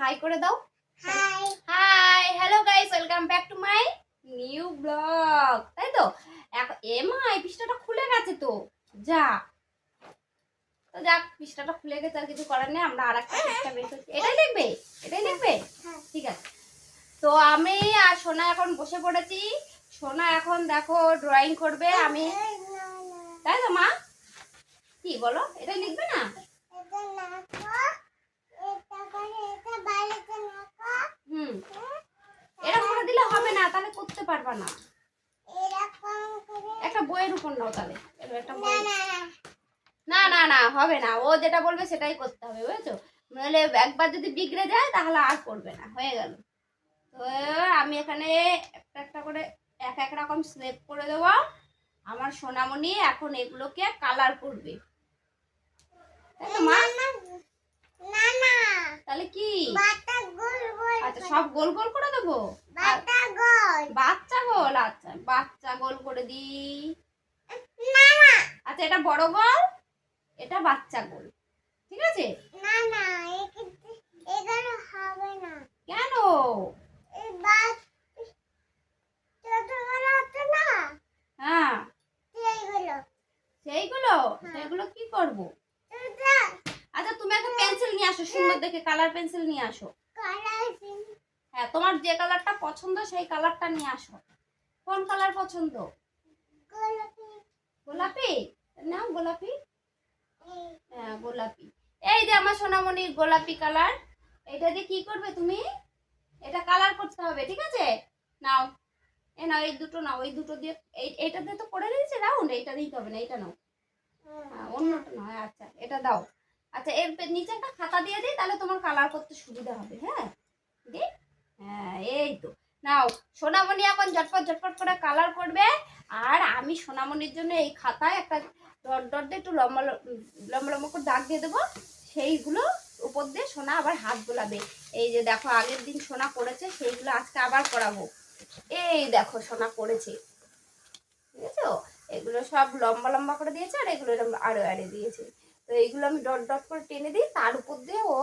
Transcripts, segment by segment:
High করে দাও। Hi. Hi hello guys welcome back to my new blog তাই তো? এখন এ মা এই পৃষ্ঠাটা খুলে গেছে তো। যা। তো যাক পৃষ্ঠাটা খুলে গেছে আর কিছু করার নেই আমরা আর একটা পৃষ্ঠা বের করছি। এটাই দেখবে? এটাই দেখবে? হ্যাঁ। ঠিক আছে। তো আমি আর সোনা এখন বসে পড়েছি। সোনা এখন দেখো ড্রয়িং করবে আমি তাই তো মা? কি বলো? এটা লিখবে না এটা নাকো এটা করে এটা বাইরেতে নাকো হুম। এরকম করে দিলে হবে না তাহলে করতে পারবা না। একটা বইয়ের উপর নাও তাহলে। একটা না বই। না না। হবে না। ও যেটা বলবে সেটাই করতে হবে বুঝেছ? নাহলে একবার যদি বিগড়ে যায় তাহলে আর করবে না। হয়ে গেল। তো আমি এখানে একটা একটা করে এক এক রকম স্লেপ করে দেবো। আমার সোনামণি এখন এগুলোকে কালার করবে। তাই তো মা? না না। তাহলে কি? আচ্ছা সব গোল গোল করে দেবো? বাচ্চা গোল আচ্ছা বাচ্চা গোল করে না আচ্ছা এটা বড় গোল এটা বাচ্চা গোল। ঠিক আছে? না না এগুলো হবে না। কেন? হ্যাঁ। সেইগুলো। সেইগুলো? হ্যাঁ। কি করব? তুমি একটা পেন্সিল নিয়ে আসো সুন্দর দেখে কালার পেন্সিল নিয়ে আসো। হ্যাঁ তোমার যে কালারটা পছন্দ সেই কালারটা নিয়ে আসো। কোন কালার পছন্দ? গোলাপি? না গোলাপি। হ্যাঁ গোলাপি। এই যে আমার সোনামণির গোলাপি কালার এটা দিয়ে কি করবে তুমি? এটা কালার করতে হবে ঠিক আছে? নাও। এ নাও এই দুটো নাও এই দুটো দিয়ে এই এইটা দিয়ে তো করে দিয়েছে রাউন্ড এইটা দিতে হবে না এইটা নাও। হ্যাঁ, অন্যটা নয় আচ্ছা এটা দাও। আচ্ছা এর নিচে একটা খাতা দিয়ে দিই, তাহলে তোমার কালার করতে সুবিধা হবে হ্যাঁ? দি হ্যাঁ এই তো। নাও, সোনামণি এখন ঝটপট ঝটপট করে কালার করবে। আর আমি সোনামণির জন্য এই খাতায় একটা ডট ডট দিয়ে একটু লম্বা লম্বা লম্বা করে দাগ দিয়ে দেবো। সেইগুলো উপর দিয়ে সোনা আবার হাত গোলাবে। এই যে দেখো, আগের দিন সোনা করেছে, সেইগুলো আজকে আবার করাবো। এই দেখো, সোনা করেছে। বুঝেছ? এগুলো সব লম্বা লম্বা করে দিয়েছে, আর এগুলো আড়ে আড়ে দিয়েছে। তো এইগুলো আমি ডট ডট করে টেনে দিই তার উপর দিয়ে ও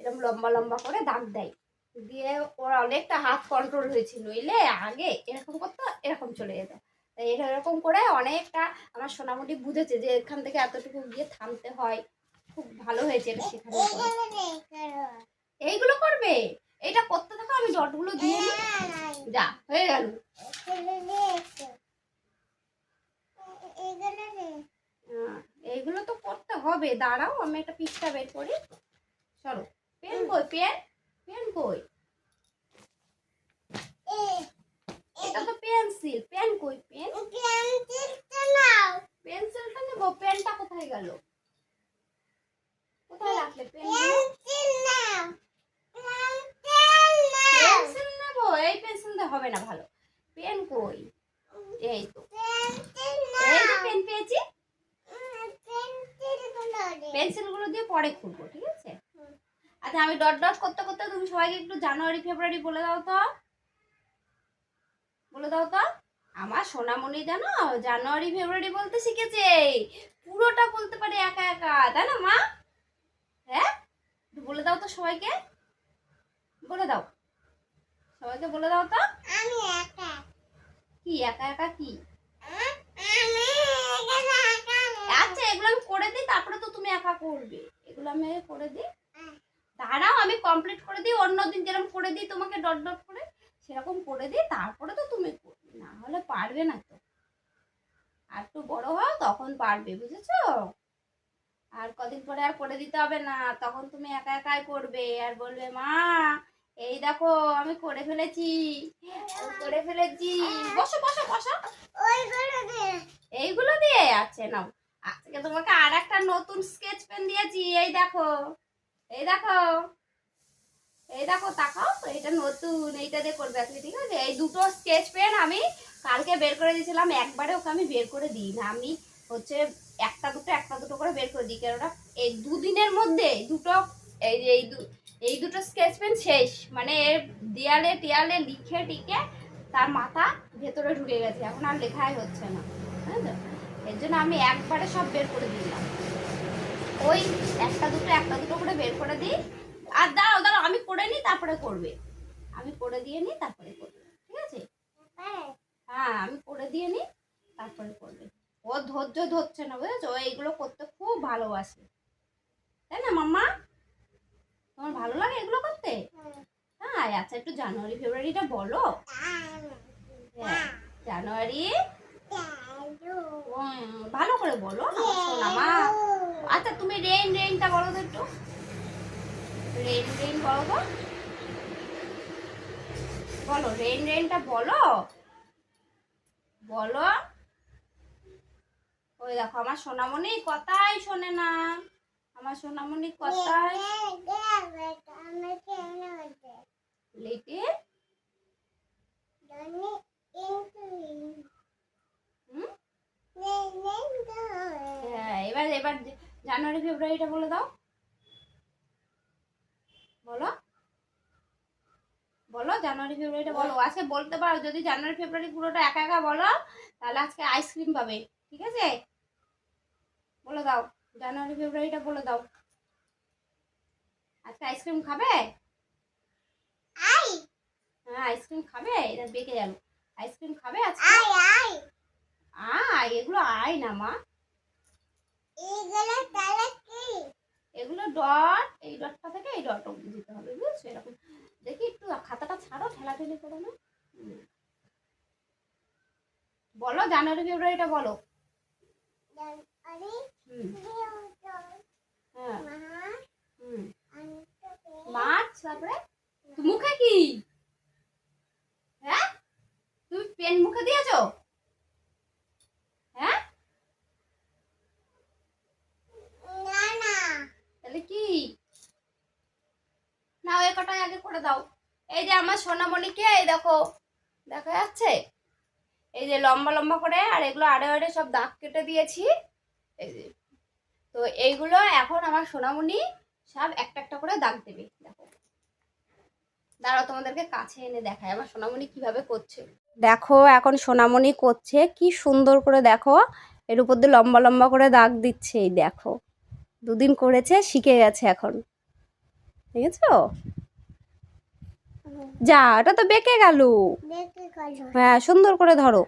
এরকম লম্বা লম্বা করে দাগ দেয়। দিয়ে ওর অনেকটা হাত কন্ট্রোল হয়েছিল নইলে আগে এরকম করতো এরকম চলে যেত। তাই এটা এরকম করে অনেকটা আমার সোনামুটি বুঝেছে যে এখান থেকে এতটুকু গিয়ে থামতে হয়। খুব ভালো হয়েছে এটা শেখানোর পরে। এইগুলো করবে? এটা করতে থাকো আমি ডটগুলো দিয়ে যা হয়ে গেল। এগুলো এইগুলো তো করতে হবে। দাঁড়াও আমি একটা পিসটা বের করি। চলো পেন কই পেন? পেন কই? এটা তো পেন্সিল। পেন কই পেন? পেন্সিলটা নাও। পেন্সিলটা নেব। পেনটা কোথায় গেল? কোথায় রাখলে পেন? পেন্সিল নাও। পেন্সিল নেব? এই পেন্সিল দিয়ে হবে না ভালো। পেন কই? এই তো। পেন্সিল এই পেন পেয়েছি। পেন্সিলগুলো দিয়ে পরে খুলবো ঠিক আছে? আচ্ছা আমি ডট ডট করতে করতে তুমি সবাইকে একটু জানুয়ারি ফেব্রুয়ারি বলে দাও তো। বলে দাও তো। আমার সোনামণি জানো জানুয়ারি ফেব্রুয়ারি বলতে শিখেছে পুরোটা বলতে পারে একা একা তাই না মা? হ্যাঁ? বলে দাও তো সবাইকে। বলে দাও। সবাইকে বলে দাও তো। আমি একা। কি একা একা কি? আচ্ছা এগুলো আমি করে দিই, তারপরে তো তুমি একা করবে। এগুলো আমি করে দিই। দাঁড়াও, আমি কমপ্লিট করে দিই অন্যদিন যেরকম করে দিই তোমাকে ডট ডট করে, সেরকম করে দিই, তারপরে তো তুমি করবে। না হলে পারবে না তো। আর একটু বড় হও, তখন পারবে, বুঝেছ? আর কদিন পরে আর করে দিতে হবে না, তখন তুমি একা একাই করবে। আর বলবে, মা এই দেখো আমি করে ফেলেছি। করে ফেলেছি। বসো বসো বসো। এইগুলো দিয়ে? আছে নাও। আজকে তোমাকে আর একটা নতুন স্কেচ পেন দিয়েছি। এই দেখো এই দেখো এই দেখো তাকাও এটা নতুন এইটা দিয়ে করবে আজকে ঠিক আছে? এই দুটো স্কেচ পেন আমি কালকে বের করে দিয়েছিলাম। একবারে ওকে আমি বের করে দিই না। আমি হচ্ছে একটা দুটো একটা দুটো করে বের করে দিই। কেননা এই দুদিনের মধ্যে দুটো এই যে এই দু এই দুটো স্কেচ পেন শেষ। মানে এর দেয়ালে টিয়ালে লিখে টিকে তার মাথা ভেতরে ঢুকে গেছে। এখন আর লেখাই হচ্ছে না। এর জন্য আমি একবারে সব বের করে দিলাম। ওই একটা দুটো একটা দুটো করে বের করে দিই। আর দাঁড়াও দাঁড়াও আমি করে নিই তারপরে করবে। আমি করে দিয়ে নিই তারপরে করবে। ঠিক আছে? হ্যাঁ আমি করে দিয়ে নিই তারপরে করবে। ও ধৈর্য ধরছে না বুঝেছ? ও এইগুলো করতে খুব ভালোবাসে। তাই না মাম্মা? তোমার ভালো লাগে এগুলো করতে? হ্যাঁ আচ্ছা একটু জানুয়ারি ফেব্রুয়ারিটা বলো। হ্যাঁ। জানুয়ারি? ভালো করে বলো মা আচ্ছা তুমি রেইন রেইনটা বলো তো একটু। রেইন রেইন বলো তো। বলো রেইন রেইনটা বলো। বলো। ওই দেখো আমার সোনামণি কথাই শোনে না। আমার সোনামণি হ্যাঁ এবার এবার জানুয়ারি, ফেব্রুয়ারিটা বলে দাও। বলো। বলো, জানুয়ারি, ফেব্রুয়ারিটা বলো। আজকে বলতে পারো, যদি জানুয়ারি, ফেব্রুয়ারি পুরোটা একা একা বলো, তাহলে আজকে আইসক্রিম পাবে, ঠিক আছে? বলে দাও। জানুয়ারি ফেব্রুয়ারিটা বলে দাও। আজকে আইসক্রিম খাবে? হ্যাঁ আইসক্রিম খাবে? এটা বেঁকে গেল। আইসক্রিম খাবে আজকে? আয় এগুলো আয় না মা। এগুলো ডট এই ডটটা থেকে এই ডট অব্দি দিতে হবে বুঝছ? এরকম। দেখি একটু খাতাটা ছাড়ো ঠেলাঠেলি করো না। বলো জানুয়ারি ফেব্রুয়ারিটা বলো। হুম। হ্যাঁ। তারপরে মুখে কি? হ্যাঁ? তুমি পেন মুখে দিয়েছ? হ্যাঁ? তাহলে কি? না ওই কটাই আগে করে দাও। এই যে আমার সোনামণিকে এই দেখো দেখা যাচ্ছে? এই যে লম্বা লম্বা করে আর এগুলো আড়ে আড়ে সব দাগ কেটে দিয়েছি। এই যে। তো এইগুলো এখন আমার সোনামণি সব একটা একটা করে দাগ দেবে দেখো। দাঁড়াও তোমাদেরকে কাছে এনে দেখায় আমার সোনামণি কীভাবে করছে? দেখো এখন সোনামণি করছে কি সুন্দর করে দেখো। এর উপর দিয়ে লম্বা লম্বা করে দাগ দিচ্ছে এই দেখো। দুদিন করেছে শিখে গেছে এখন। দেখেছ? যা এটা তো বেঁকে গেল। হ্যাঁ সুন্দর করে ধরো।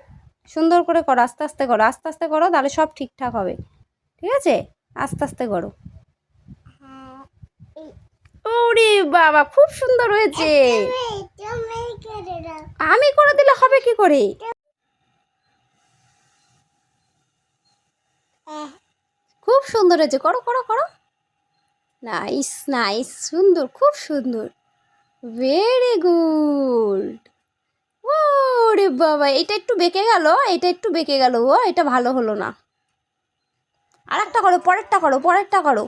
সুন্দর করে করো আস্তে আস্তে করো আস্তে আস্তে করো তাহলে সব ঠিকঠাক হবে। ঠিক আছে? আস্তে আস্তে করো। ওরে বাবা খুব সুন্দর হয়েছে। আমি করে দিলে হবে কি করে? খুব সুন্দর হয়েছে। করো করো করো। নাইস নাইস সুন্দর খুব সুন্দর। ভেরি গুড ওরে বাবা এটা একটু বেঁকে গেল এটা একটু বেঁকে গেল ও এটা ভালো হলো না। আরেকটা করো পরেরটা করো পরেরটা করো।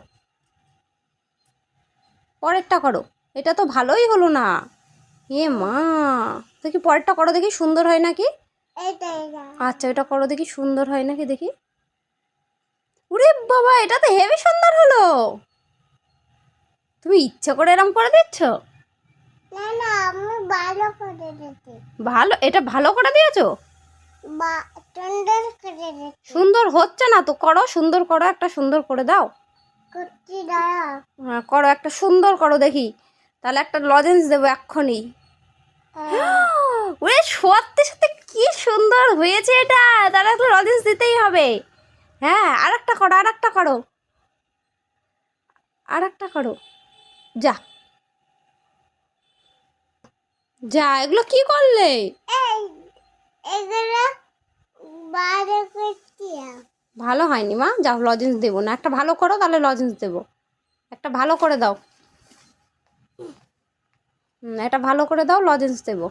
পরেরটা করো। এটা তো ভালোই হলো না। এ মা দেখি পরেরটা করো দেখি সুন্দর হয় নাকি? আচ্ছা এটা করো দেখি সুন্দর হয় নাকি দেখি। উরে বাবা এটা তো হেভি সুন্দর হলো। তুমি ইচ্ছা করে এরম করে দিচ্ছ। ভালো এটা ভালো করে দিয়েছ? সুন্দর হচ্ছে না তো করো সুন্দর করো একটা সুন্দর করে দাও। হ্যাঁ করো একটা সুন্দর করো দেখি। তাহলে একটা লজেন্স দেবো এক্ষুনি। ওরে সত্যি সত্যি কি সুন্দর হয়েছে এটা! তাহলে একটা লজেন্স দিতেই হবে। হ্যাঁ আর একটা করো আর একটা করো। আর একটা করো। যা। যা এগুলো কি করলে? ভালো হয়নি মা, যাও লজেন্স দেবো। না, একটা ভালো করো, তাহলে লজেন্স দেবো। একটা ভালো করে দাও। একটা ভালো করে দাও লজেন্স দেবো।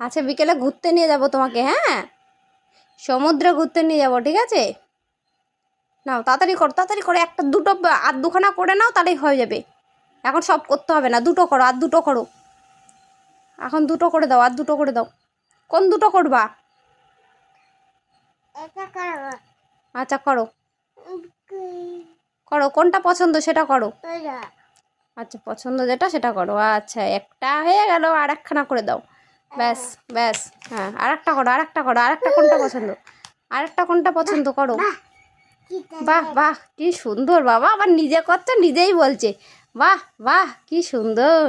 আচ্ছা বিকেলে ঘুরতে নিয়ে যাব তোমাকে হ্যাঁ? সমুদ্রে ঘুরতে নিয়ে যাব, ঠিক আছে? নাও, তাড়াতাড়ি করো তাড়াতাড়ি করো। একটা দুটো আর দুখানা করে নাও, তাহলেই হয়ে যাবে। এখন সব করতে হবে না, দুটো করো, আর দুটো করো। এখন দুটো করে দাও আর দুটো করে দাও। কোন দুটো করবা? আচ্ছা করো। করো কোনটা পছন্দ সেটা করো। আচ্ছা পছন্দ যেটা সেটা করো। আচ্ছা একটা হয়ে গেল আর একখানা করে দাও। ব্যাস ব্যাস হ্যাঁ আর একটা করো আর একটা করো আর একটা কোনটা পছন্দ? আর একটা কোনটা পছন্দ করো? বাহ বাহ কি সুন্দর বাবা আবার নিজে করছে নিজেই বলছে। বাহ বাহ কি সুন্দর।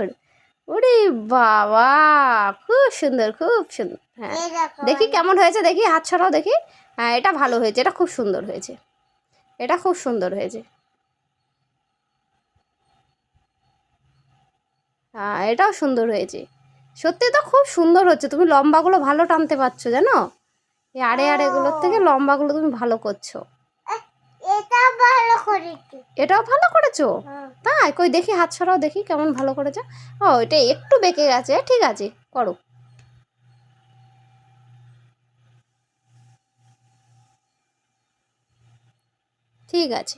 ওরে বাবা খুব সুন্দর খুব সুন্দর। হ্যাঁ দেখি কেমন হয়েছে দেখি হাত ছড়াও দেখি। হ্যাঁ এটা ভালো হয়েছে এটা খুব সুন্দর হয়েছে। এটা খুব সুন্দর হয়েছে। হ্যাঁ এটাও সুন্দর হয়েছে। সত্যি তো খুব সুন্দর হচ্ছে তুমি লম্বাগুলো ভালো টানতে পারছ জানো? এই আড়ে আড়েগুলোর থেকে লম্বাগুলো তুমি ভালো করছ। ভালো করেছি। এটাও ভালো করেছ? হ্যাঁ। তাই? কই দেখি হাত ছড়াও দেখি কেমন ভালো করেছ। ও এটা একটু বেঁকে গেছে ঠিক আছে করো। ঠিক আছে।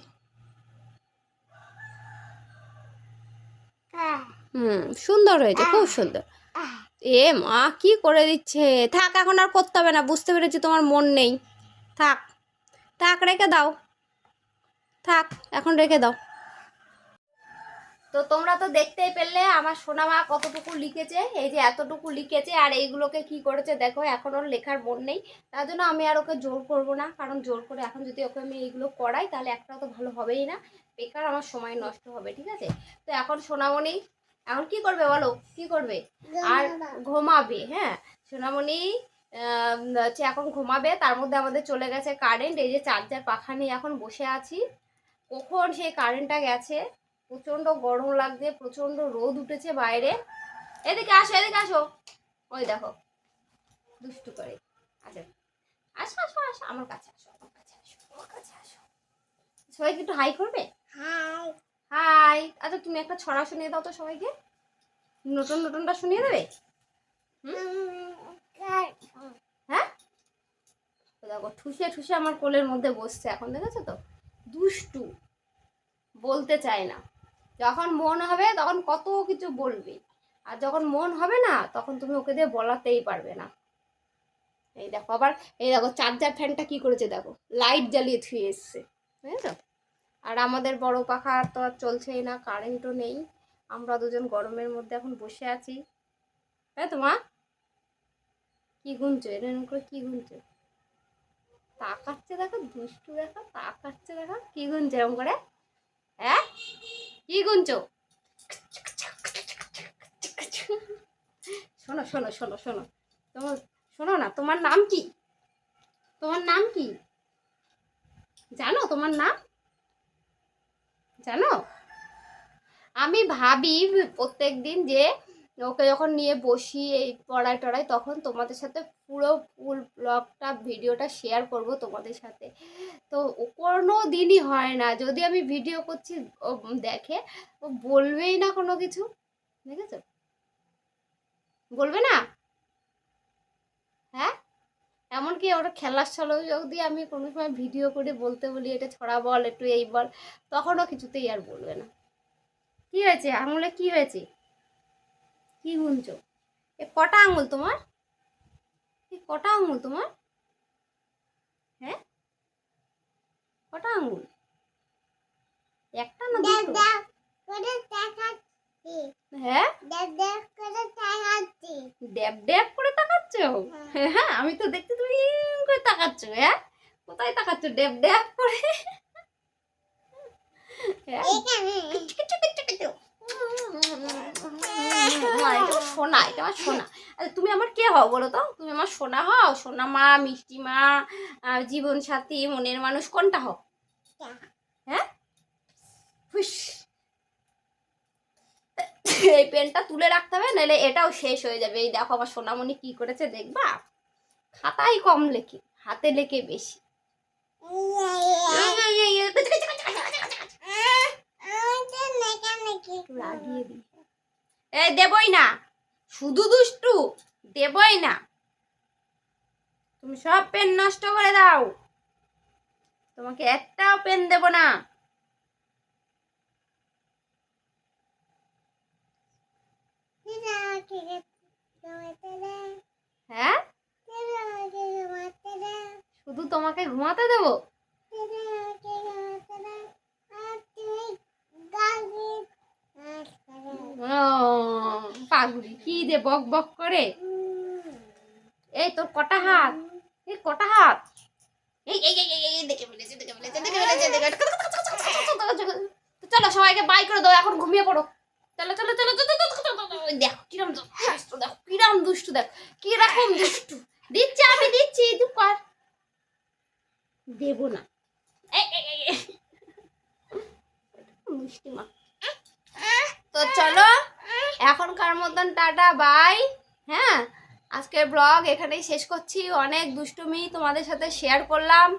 হ্যাঁ। হুম সুন্দর হয়েছে খুব সুন্দর। এ মা কি করে দিচ্ছে? থাক এখন আর করতে হবে না বুঝতে পেরেছি তোমার মন নেই। থাক থাক রেখে দাও। থাক এখন রেখে দাও। তো তোমরা তো দেখতেই পেলে আমার সোনামা কতটুকু লিখেছে এই যে এতটুকু লিখেছে আর এইগুলোকে কি করেছে দেখো এখন ওর লেখার মন নেই। তার জন্য আমি আর ওকে জোর করব না কারণ জোর করে এখন যদি ওকে আমি এইগুলো করাই তাহলে একটাও তো ভালো হবেই না। বেকার আমার সময় নষ্ট হবে ঠিক আছে? তো এখন সোনামণি এখন কি করবে বলো? কি করবে? আর ঘুমাবে। হ্যাঁ? সোনামণি হচ্ছে এখন ঘুমাবে তার মধ্যে আমাদের চলে গেছে কারেন্ট এই যে চার্জার পাখা নিয়ে এখন বসে আছি। কখন সেই কারেন্টটা গেছে? প্রচণ্ড গরম লাগছে প্রচণ্ড রোদ উঠেছে বাইরে। এদিকে আসো এদিকে আসো। ওই দেখো দুষ্টু করে। আচ্ছা আসো আসো আসো আমার কাছে আসো আমার কাছে আসো আমার কাছে আসো। সবাইকে একটু হাই করবে? হাই হাই আচ্ছা তুমি একটা ছড়া শুনিয়ে দাও তো সবাইকে। নতুন নতুনটা শুনিয়ে দেবে? হ্যাঁ? তো দেখো ঠুসে ঠুসে আমার কোলের মধ্যে বসছে এখন দেখেছ তো? দুষ্টু। বলতে চায় না। যখন মন হবে তখন কত কিছু বলবে। আর যখন মন হবে না, তখন তুমি ওকে দিয়ে বলাতেই পারবে না। এই দেখো আবার, এই দেখো চার্জার ফ্যানটা কি করেছে দেখো। লাইট জ্বালিয়ে থুয়ে এসছে, বুঝেছ? আর আমাদের বড় পাখা তো আর চলছেই না, কারেন্টও নেই। আমরা দুজন গরমের মধ্যে এখন বসে আছি। হ্যাঁ তোমা কি গুনছো? এরকম করে কি গুনছো? তাকাচ্ছে দেখো, দুষ্টু দেখো, তাকাচ্ছে দেখো, কি গুনছো এরকম করে? হ্যাঁ? কি গুনছো? শোনো শোনো শোনো শোনো। তোমার, শোনো না, তোমার নাম কি? তোমার নাম কি? জানো তোমার নাম? জানো? আমি ভাবি প্রত্যেক দিন যে ওকে যখন নিয়ে বসি এই পড়ায় টড়ায়, তখন তোমাদের সাথে পুরো ফুল ব্লগটা ভিডিওটা শেয়ার করব তোমাদের সাথে। তো কোনো দিনই হয় না। যদি আমি ভিডিও করছি, ও দেখে, ও বলবেই না কোনো কিছু। দেখেছ? বলবে না? হ্যাঁ? এমনকি ওরা খেলার ছলেও যদি আমি কোনো সময় ভিডিও করে বলতে বলি, এটা ছড়া বল, একটু এই বল, তখনও কিছুতেই আর বলবে না। কি হয়েছে? আঙুলে কি হয়েছে? কি গুনছো? এ কটা আঙুল তোমার? এ কটা আঙুল তোমার? হ্যাঁ? কটা আঙুল? একটা না হ্যাঁ? ড্যাব ড্যাব করে তাকাচ্ছ? হ্যাঁ। আমি তো দেখতে তুমি করে তাকাচ্ছ হ্যাঁ? কোথায় তাকাচ্ছ? ড্যাব ড্যাব করে? হ্যাঁ এখানে না, এটা আমার সোনা এটা আমার সোনা। আচ্ছা তুমি আমার কে হও বলো তো? তুমি আমার সোনা হও? সোনা মা মিষ্টি মা জীবন সাথী মনের মানুষ কোনটা হও? হ্যাঁ? এই পেনটা তুলে রাখতে হবে নাহলে এটাও শেষ হয়ে যাবে। এই দেখো আমার সোনামণি কি করেছে দেখবা? খাতাই কম লেখে হাতে লেখে বেশি। লাগিয়ে দিই এই দেবই না। শুধু দুষ্টু দেবই না। তুমি সব পেন নষ্ট করে দাও। তোমাকে একটাও পেন দেব না। হ্যাঁ? শুধু তোমাকে ঘুমাতে দেবো? ও, পাগলি কি যে বক বক করে। এই তোর কটা হাত? এই কটা হাত? এই এই এই এই, দেখে ফেলেছি দেখে ফেলেছি এদিকে ফেলেছে তো চলো সবাইকে বাই করে দাও এখন ঘুমিয়ে পড়ো। চলো চলো চলো দেখো কিরম দুষ্টু দেখো কিরম দুষ্টু দেখ কীরকম দুষ্টু। দিচ্ছি আমি দিচ্ছি তুই কর। দেবো না। এই, এই, এই। মিষ্টি মা। তো চলো এখনকার মতন টাটা, বাই। হ্যাঁ আজকের ব্লগ এখানেই শেষ করছি। অনেক দুষ্টুমি তোমাদের সাথে শেয়ার করলাম।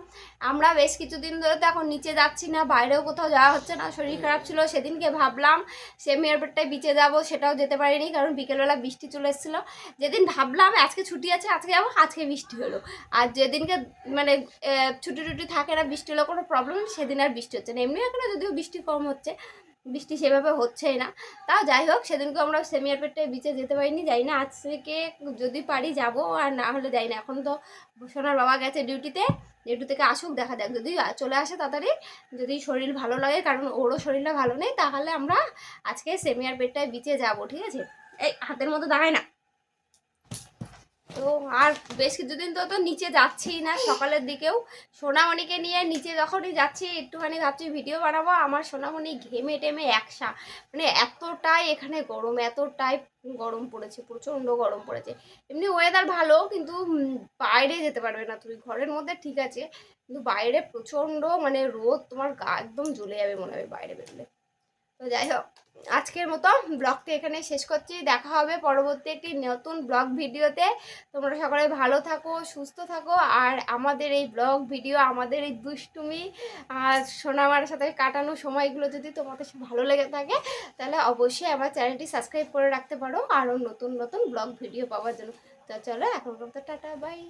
আমরা বেশ কিছুদিন ধরে তো এখন নিচে যাচ্ছি না, বাইরেও কোথাও যাওয়া হচ্ছে না, শরীর খারাপ ছিল, সেদিনকে ভাবলাম সেমিয়ার পেটটায় বিচে যাব, সেটাও যেতে পারিনি, কারণ বিকেলবেলা বৃষ্টি চলে এসেছিল। যেদিন ভাবলাম আজকে ছুটি আছে, আজকে যাব, আজকে বৃষ্টি হলো। আর যেদিনকে মানে ছুটি টুটি থাকে না, বৃষ্টি হলো কোনো প্রবলেম সেদিন আর বৃষ্টি হচ্ছে না। এমনি এখানে যদিও বৃষ্টি কম হচ্ছে বৃষ্টি সেভাবে হচ্ছেই না। তাও যাই হোক সেদিনকে আমরা সেমিয়ার পেটটায় বিচে যেতে পারিনি, যাই না। আজকে যদি পারি যাব, আর না হলে যাই না। এখন তো সোনার বাবা গেছে ডিউটিতে ডিউটি থেকে আসুক, দেখা যাক। যদি চলে আসে তাড়াতাড়ি, যদি শরীর ভালো লাগে, কারণ ওরও শরীরটা ভালো নেই, তাহলে আমরা আজকে সেমিয়ার পেটটায় বিচে যাব, ঠিক আছে? এই হাতের মতো দাঁড়ায় না। তো আর বেশ কিছুদিন তো তো নিচে যাচ্ছি না, সকালের দিকেও। সোনামণিকে নিয়ে নিচে যখনই যাচ্ছি, একটুখানি ভাবছি ভিডিও বানাবো, আমার সোনামণি ঘেমে টেমে একসা। মানে এতটাই এখানে গরম, এতটাই গরম পড়েছে, প্রচণ্ড গরম পড়েছে। এমনি ওয়েদার ভালো, কিন্তু বাইরে যেতে পারবে না তুমি। ঘরের মধ্যে ঠিক আছে, কিন্তু বাইরে প্রচণ্ড মানে রোদ, তোমার গা একদম জ্বলে যাবে মনে হবে বাইরে বেরোলে। তো যাই হোক। আজকের মতো ব্লগটি এখানে শেষ করছি। দেখা হবে পরবর্তী একটি নতুন ব্লগ ভিডিওতে। তোমরা সকলে ভালো থাকো, সুস্থ থাকো। আর আমাদের এই ব্লগ ভিডিও, আমাদের এই দুষ্টুমি আর সোনামার সাথে কাটানো সময়গুলো যদি তোমাদের ভালো লেগে থাকে, তাহলে অবশ্যই আমার চ্যানেলটি সাবস্ক্রাইব করে রাখতে পারো। আরও নতুন নতুন ব্লগ ভিডিও পাওয়ার জন্য। তো চলো, এখন তো টাটা, বাই।